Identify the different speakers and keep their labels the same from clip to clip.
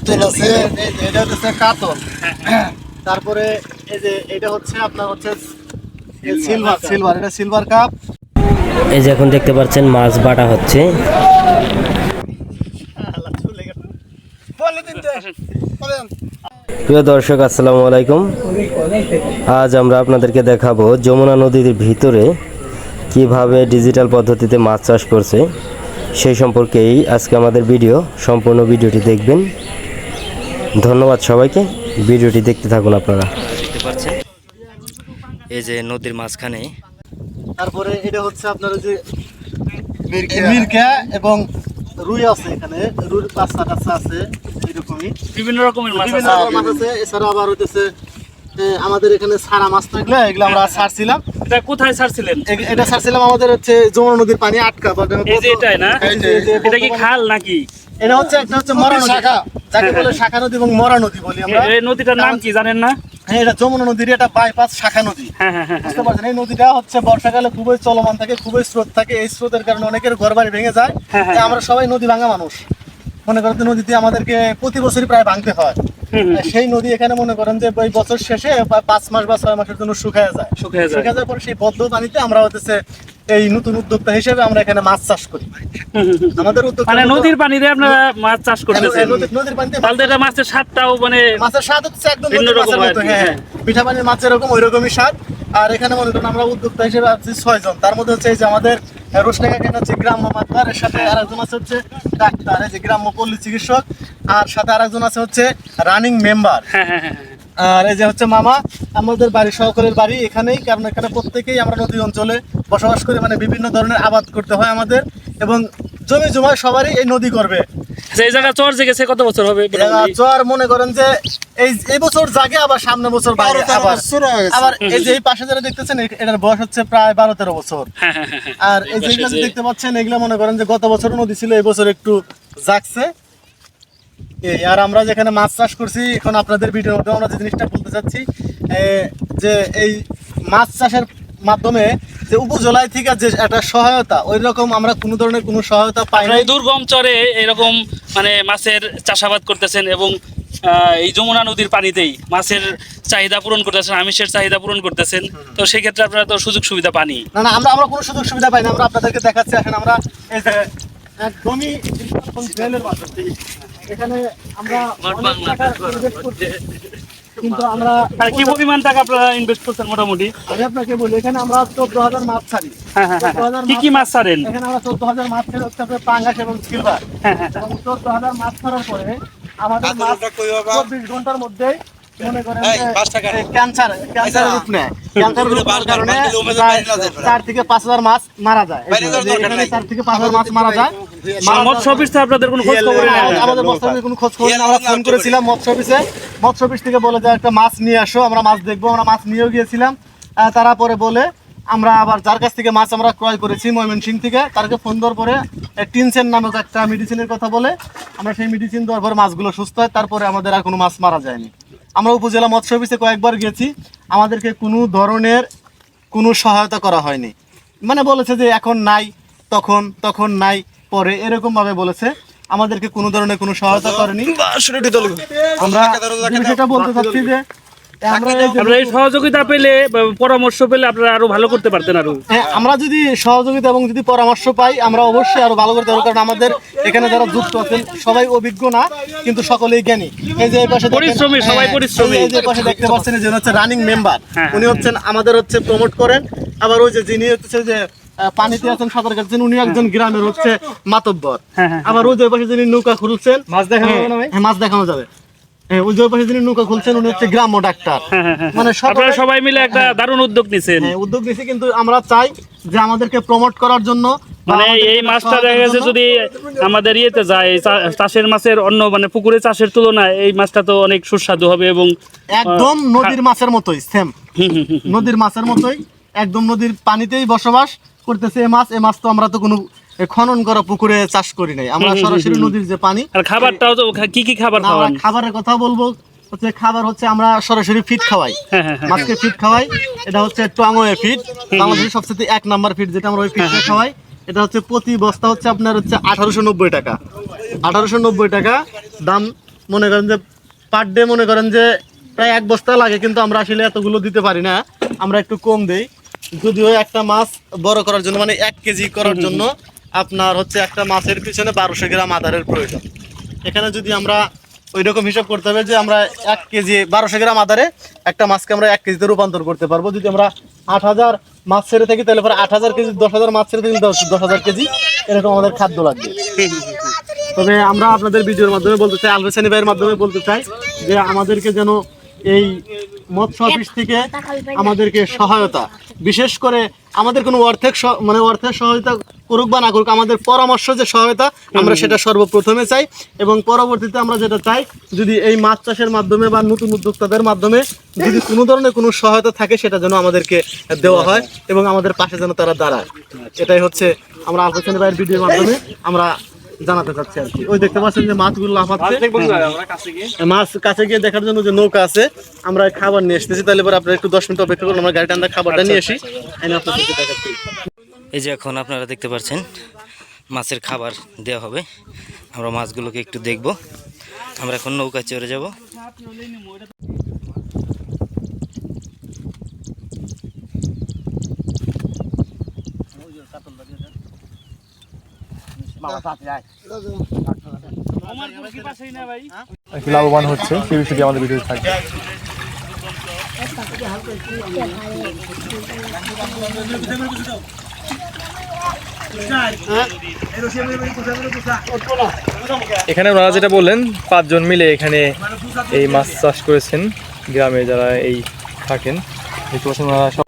Speaker 1: কাতল আছে।
Speaker 2: এই যে এটা হচ্ছে কাতল। তারপরে এই যে এটা হচ্ছে আপনার হচ্ছে সিলভার সিলভার এটা সিলভার কাপ।
Speaker 3: এই যে এখন দেখতে পাচ্ছেন মাছ বাটা হচ্ছে। প্রিয় দর্শক আসসালামু আলাইকুম। আজ আমরা আপনাদেরকে দেখাবো যমুনা নদীর ভিতরে কীভাবে ডিজিটাল পদ্ধতিতে মাছ চাষ করছে। সেই সম্পর্কেই আজকে আমাদের ভিডিও। সম্পূর্ণ ভিডিওটি দেখবেন। ধন্যবাদ সবাইকে। ভিডিওটি দেখতে থাকুন আপনারা। দেখতে পাচ্ছেন। এই যে নদীর মাঝখানে।
Speaker 2: তারপরে এটা হচ্ছে আপনার ওই যে মিরকা এবং রুই আছে এখানে। রুই পাঁচটা আছে এরকমই।
Speaker 4: বিভিন্ন রকমের মাছ আছে।
Speaker 2: রকম মাছ আছে। এছাড়া আবার হইতেছে আমাদের এখানে সারা মাছ থাকলে এগুলো আমরা ছাড়ছিলাম
Speaker 4: এটা কোথায় ছাড়ছিলেন
Speaker 2: এটা ছাড়ছিলাম আমাদের হচ্ছে যমুনা নদীর পানি আটকা।
Speaker 4: এই যে এটাই না? এটা কি খাল নাকি?
Speaker 2: এটা হচ্ছে একটা হচ্ছে মরা
Speaker 1: শাখা।
Speaker 2: যাকে বলে শাখা নদী এবং মরা নদী বলি আমরা।
Speaker 4: এই নদীটার নাম কি জানেন না?
Speaker 2: হ্যাঁ এটা যমুনা নদীর এটা বাইপাস শাখা নদী।
Speaker 4: হ্যাঁ হ্যাঁ হ্যাঁ
Speaker 2: বুঝতে পারছেন? এই নদীটা হচ্ছে বর্ষাকালে খুবই চলমান থাকে খুবই স্রোত থাকে। এই স্রোতের কারণে অনেকের ঘর বাড়ি ভেঙে যায়। আমরা সবাই নদী ভাঙা মানুষ। মনে করেন নদীতে আমাদেরকে প্রতি বছরই প্রায় ভাঙতে হয়। সেই নদী এখানে মনে করেন যে ওই বছর শেষে পাঁচ মাস বা ছয় মাসের জন্য শুকায় যায়।
Speaker 4: শুকিয়ে যায়।
Speaker 2: পরে সেই পদ্ম পানিতে আমরা হচ্ছে এই নতুন উদ্যোক্তা হিসেবে আমরা এখানে মাছ চাষ করি। আমাদের উদ্যোগ
Speaker 4: মানে নদীর পানিতে আপনারা মাছ চাষ করতেছেন।
Speaker 2: নদীর নদীর পানিতে
Speaker 4: তাহলে এটা মাছের স্বাদটাও মানে
Speaker 2: মাছের স্বাদ হচ্ছে একদম
Speaker 4: ভিন্ন রকম কি,
Speaker 2: হ্যাঁ
Speaker 4: হ্যাঁ।
Speaker 2: পিঠা পানির মাছ যেরকম ওই রকমই স্বাদ। আর এখানে মনে করেন আমরা উদ্যোক্তা হিসেবে আছি ছয় জন তার মধ্যে হচ্ছে এই যে আমাদের রোশনাকা কেন হচ্ছে গ্রাম্য মাতবার এর সাথে আরেকজন আছে হচ্ছে ডাক্তার এই যে গ্রাম্য পল্লী চিকিৎসক আর সাথে আরেকজন আছে হচ্ছে রানিং মেম্বার।
Speaker 4: হ্যাঁ হ্যাঁ হ্যাঁ।
Speaker 2: আর এই যে হচ্ছে মামা আমাদের বাড়ি সকলের বাড়ি এখানেই কারণ এখানে প্রত্যেকেই আমরা নদী অঞ্চলে বসবাস করি মানে বিভিন্ন ধরনের আবাদ করতে হয় আমাদের এবং জমি জমা সবারই এই নদী করবে
Speaker 4: আচ্ছা, এই জায়গা চর জেগেছে কত বছর হবে
Speaker 2: চর মনে করেন যে এই এই বছর জাগে আবার সামনে বছর আবার। এই যে এই পাশে যারা দেখতেছেন এটার বয়স হচ্ছে প্রায় বারো তেরো বছর।
Speaker 4: হ্যাঁ হ্যাঁ হ্যাঁ।
Speaker 2: আর এই যে- দেখতে পাচ্ছেন এগুলো মনে করেন যে গত বছর নদী ছিল এই বছর একটু জাগছে। এই আর আমরা যেখানে মাছ চাষ করছি এখন আপনাদের ভিডিওর মধ্যে আমরা যে জিনিসটা বলতে চাচ্ছি যে এই মাছ চাষের মাধ্যমে যে উপজেলায় থেকে যে একটা সহায়তা ওই রকম আমরা কোনো ধরনের কোনো সহায়তা পাই
Speaker 4: না দুর্গম চরে এরকম মানে মাছের চাষাবাদ করতেছেন এবং এই যমুনা নদীর পানিতেই মাছের চাহিদা পূরণ করতেছেন আমিষের চাহিদা পূরণ করতেছেন। তো সেই ক্ষেত্রে আপনারা তো সুযোগ সুবিধা পানি
Speaker 2: না না আমরা আমরা কোনো সুযোগ সুবিধা পাই না আমরা আপনাদেরকে দেখাচ্ছি এখন আমরা এই যে একদমই এখানে আমরা। কিন্তু আমরা
Speaker 4: কি পরিমাণ টাকা আপনারা ইনভেস্ট করছেন মোটামুটি?
Speaker 2: আমি আপনাকে বলি এখানে আমরা চোদ্দ হাজার মাছ ছাড়ি।
Speaker 4: হ্যাঁ হ্যাঁ হ্যাঁ
Speaker 2: 14,000
Speaker 4: কি কি মাছ ছাড়েন?
Speaker 2: এখানে আমরা চোদ্দ হাজার মাছ ছেড়ে হচ্ছে আপনার পাঙ্গাস এবং সিলভার। এবং চোদ্দ হাজার মাছ ছাড়ার পরে আমাদের মাছ চব্বিশ ঘণ্টার মধ্যেই মনে করেন ক্যান্সার ক্যান্সার রূপ নেয়। ক্যান্সার রূপ কারণে চার থেকে পাঁচ হাজার মাছ মারা যায়। এই যে এখানে চার থেকে পাঁচ হাজার মাছ মারা যায়।
Speaker 4: মৎস্য অফিস থেকে আপনাদের কোনো খোঁজ খবর নেই।
Speaker 2: আমাদের- আমাদের মৎস্য অফিসে কোনো খোঁজ খবর নেই। আমরা ফোন করেছিলাম মৎস্য অফিসে। মৎস্য অফিস থেকে বলে যে একটা মাছ নিয়ে আসো আমরা মাছ দেখব আমরা মাছ নিয়েও গিয়েছিলাম। তারা পরে বলে আমরা আবার যার কাছ থেকে মাছ আমরা ক্রয় করেছি ময়মনসিং থেকে তারকে ফোন দেওয়ার পরে টিনসেন নামক একটা মেডিসিনের কথা বলে আমরা সেই মেডিসিন দেওয়ার পর মাছগুলো সুস্থ হয় তারপরে আমাদের আর কোনো মাছ মারা যায়নি। আমরা উপজেলা মৎস্য অফিসে কয়েকবার গেছি আমাদেরকে কোনো ধরনের কোনো সহায়তা করা হয়নি। মানে বলেছে যে এখন নাই তখন তখন নাই পরে এরকমভাবে বলেছে। আমাদেরকে কোনো ধরনের কোনো সহায়তা করেনি। আমরা সেটা বলতে চাচ্ছি যে আমরা এই
Speaker 4: আপনারা সহযোগিতা পেলে পরামর্শ পেলে আপনারা আরও ভালো করতে পারতেন আরও।
Speaker 2: হ্যাঁ, আমরা যদি সহযোগিতা এবং যদি পরামর্শ পাই আমরা অবশ্যই আরও ভালো করতে পারব কারণ আমাদের এখানে যারা যুক্ত আছেন সবাই অভিজ্ঞ না কিন্তু সকলেই জ্ঞানী। এই যে এই পাশে
Speaker 4: পরিশ্রমী, সবাই
Speaker 2: হ্যাঁ,
Speaker 4: পরিশ্রমী।
Speaker 2: এই যে পাশে দেখতে পাচ্ছেন যে হচ্ছে রানিং মেম্বার
Speaker 4: হ্যাঁ,
Speaker 2: উনি হচ্ছেন আমাদের হচ্ছে প্রমোট করেন। আবার ওই যে যিনি হচ্ছে যে পানিতে আছেন সাঁতার কাটছেন উনি একজন গ্রামের হচ্ছে মাতব্বর। আবার ওই যে পাশে যিনি নৌকা খুলছেন মাছ দেখানো যাবে না ভাই? মাছ দেখানো যাবে। ওই যে পাশে যিনি নৌকা খুলছেন উনি হচ্ছে গ্রাম্য ডাক্তার। মানে
Speaker 4: আপনারা সবাই মিলে একটা দারুণ উদ্যোগ নিছেন
Speaker 2: উদ্যোগ নিয়েছি কিন্তু আমরা চাই যে আমাদেরকে প্রমোট করার জন্য
Speaker 4: মানে এই মাছটা দেখা গেছে যদি আমাদের ইয়েতে যায় চাষের মাছের অন্য মানে পুকুরে চাষের তুলনায় এই মাছটা তো অনেক সুস্বাদু হবে এবং
Speaker 2: একদম নদীর মাছের মতোই সেম। নদীর মাছের মতোই একদম নদীর পানিতেই বসবাস করতেছে এই মাছ এই মাছ তো আমরা তো কোনো খনন করা পুকুরে চাষ করি নাই। আমরা সরাসরি নদীর যে পানি
Speaker 4: আর খাবারটাও তো কি কি খাবার খাওয়ান?
Speaker 2: খাবারের কথা বলব হচ্ছে খাবার হচ্ছে আমরা সরাসরি ফিট খাওয়াই।
Speaker 4: হ্যাঁ হ্যাঁ হ্যাঁ
Speaker 2: মাছকে ফিট খাওয়াই এটা হচ্ছে টঙ্গয়ে ফিট। বাংলাদেশের সবচেয়ে এক নাম্বার ফিট যেটা আমরা ওই ফিটটা খাওয়াই এটা হচ্ছে প্রতি বস্তা হচ্ছে আপনার হচ্ছে আঠারোশো নব্বই টাকা। আঠারোশো নব্বই টাকা দাম মনে করেন যে পার ডে মনে করেন যে প্রায় এক বস্তা লাগে কিন্তু আমরা আসলে এতগুলো দিতে পারি না আমরা একটু কম দেই। যদিও একটা মাছ বড় করার জন্য মানে এক কেজি করার জন্য আপনার হচ্ছে একটা মাছের পিছনে বারোশো গ্রাম আধারের প্রয়োজন। এখানে যদি আমরা ওই রকম হিসাব করতে হবে যে আমরা এক কেজি বারোশো গ্রাম আধারে একটা মাছকে আমরা এক কেজিতে রূপান্তর করতে পারব। যদি আমরা আট হাজার মাছ ছেড়ে থাকি, তাহলে পরে আট হাজার কেজি, দশ হাজার মাছ ছেড়ে থাকি, দশ দশ হাজার কেজি, এরকম আমাদের খাদ্য লাগবে। তবে আমরা আপনাদের ভিডিওর মাধ্যমে বলতে চাই আলবেসানি ভাইয়ের মাধ্যমে বলতে চাই যে আমাদেরকে যেন এই মৎস্য অফিস থেকে আমাদেরকে সহায়তা, বিশেষ করে আমাদের কোনো অর্থের মানে অর্থের সহায়তা করুক বা না করুক আমাদের পরামর্শ যে সহায়তা আমরা সেটা সর্বপ্রথমে চাই এবং পরবর্তীতে আমরা যেটা চাই যদি এই মাছ চাষের মাধ্যমে বা নতুন উদ্যোক্তাদের মাধ্যমে যদি কোনো ধরনের কোনো সহায়তা থাকে সেটা যেন আমাদেরকে দেওয়া হয় এবং আমাদের পাশে যেন তারা দাঁড়ায়। এটাই হচ্ছে আমরা আলহাসানি ভাইয়ের ভিডিওর মাধ্যমে আমরা জানাতে চাচ্ছি আর কি। ওই দেখতে পাচ্ছেন যে মাছগুলো লাফাচ্ছে। মাছ কাছে গিয়ে। দেখার জন্য যে নৌকা আছে আমরা খাবার নিয়ে এসেছি। তাহলে পরে আপনারা একটু দশ মিনিট অপেক্ষা করুন আমরা গাড়িটা আমরা খাবারটা নিয়ে আসি। এনে আপনাদেরকে দেখাচ্ছি।
Speaker 3: এই যে এখন আপনারা দেখতে পাচ্ছেন মাছের খাবার দেওয়া হবে। আমরা মাছগুলোকে একটু দেখব। আমরা এখন নৌকা চড়ে যাব।
Speaker 1: লাভবান হচ্ছে সেই বিষয়টি আমাদের ভিডিও থাকবে এখানে ওনারা যেটা বললেন পাঁচজন মিলে এখানে এই মাছ চাষ করেছেন। গ্রামে যারা এই থাকেন দেখতে পাচ্ছেন ওনারা সব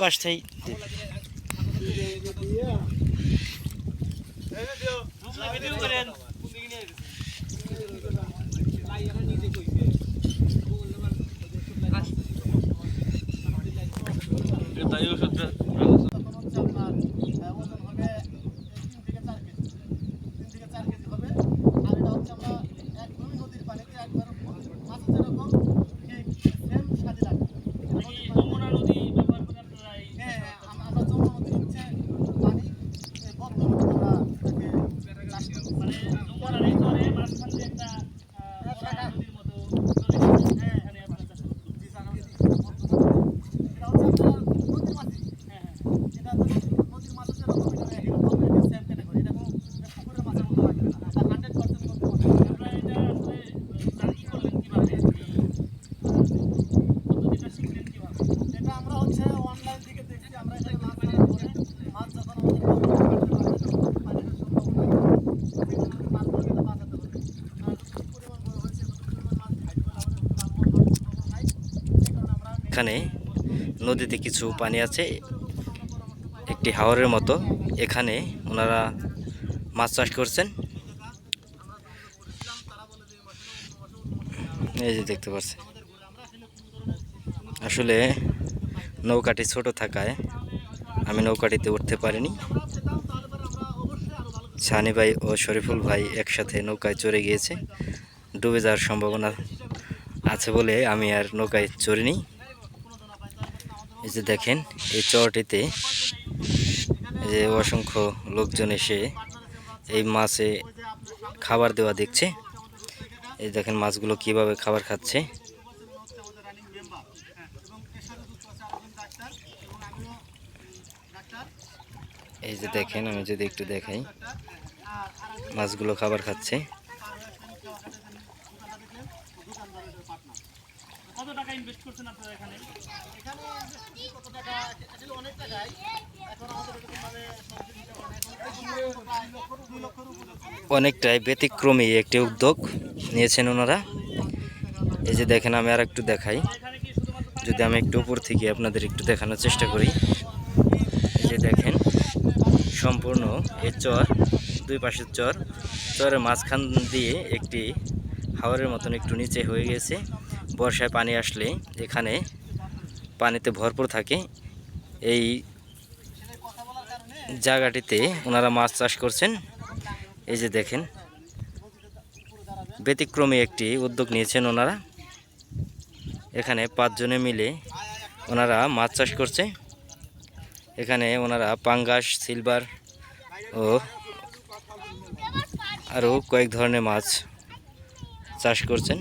Speaker 3: পাশটাই
Speaker 4: যমুনা নদী ব্যবহার করে আপনারা এই মানে যমুনার এই চরে মাঝখান দিয়ে একটা আহ, শাখা নদীর মতো চলে গেছে। এখানে আপনারা চাষ করতে আপনারা এটা আসলে জানি করলেন কীভাবে এই পদ্ধতিটা শিখলেন কীভাবে
Speaker 2: এটা আমরা হচ্ছে অনলাইন থেকে দেখছি আমরা এখানে মাছ ধরার পরে মাছ যখন আমাদের পানিটা সম্ভব মাছ ধরে বাঁচাতে হবে আর যতটুকু পরিমাণ বড় হয়েছে ততটুকু পরিমাণ মাছ খাইতে পারলে আমাদের কোনো লাভ নাই সেই
Speaker 3: এখানে নদীতে কিছু পানি আছে, একটি হাওরের মতো। এখানে ওনারা মাছ চাষ করছেন। এই যে দেখতে পাচ্ছেন। আসলে নৌকাটি ছোট থাকায় আমি নৌকাটিতে উঠতে পারিনি। সানি ভাই ও শরীফুল ভাই একসাথে নৌকায় চড়ে গিয়েছে। ডুবে যাওয়ার সম্ভাবনা আছে বলে আমি আর নৌকায় চড়িনি। এই যে দেখেন, এই চরটিতে যে অসংখ্য লোকজন এসে এই মাছে খাবার দেওয়া দেখছে। এই দেখেন মাছগুলো কীভাবে খাবার খাচ্ছে। এই যে দেখেন, আমি যদি একটু দেখাই, মাছগুলো খাবার খাচ্ছে।
Speaker 4: কত টাকা ইনভেস্ট করছেন আপনারা এখানে?
Speaker 3: অনেকটাই ব্যতিক্রমী একটি উদ্যোগ নিয়েছেন ওনারা। এই যে দেখেন আমি আর একটু দেখাই যদি আমি একটু উপর থেকে আপনাদের একটু দেখানোর চেষ্টা করি। এই যে দেখেন সম্পূর্ণ এই চর দুই পাশের চর। চরের মাঝখান দিয়ে একটি হাওরের মতন একটু নিচে হয়ে গেছে। বর্ষায় পানি আসলে এখানে পানিতে ভরপুর থাকে। এই জায়গাটিতে ওনারা মাছ চাষ করছেন। এই যে দেখেন, ব্যতিক্রমী একটি উদ্যোগ নিয়েছেন ওনারা। এখানে পাঁচজনে মিলে ওনারা মাছ চাষ করছে। এখানে ওনারা পাঙ্গাস, সিলভার ও আরও কয়েক ধরনের মাছ চাষ করছেন।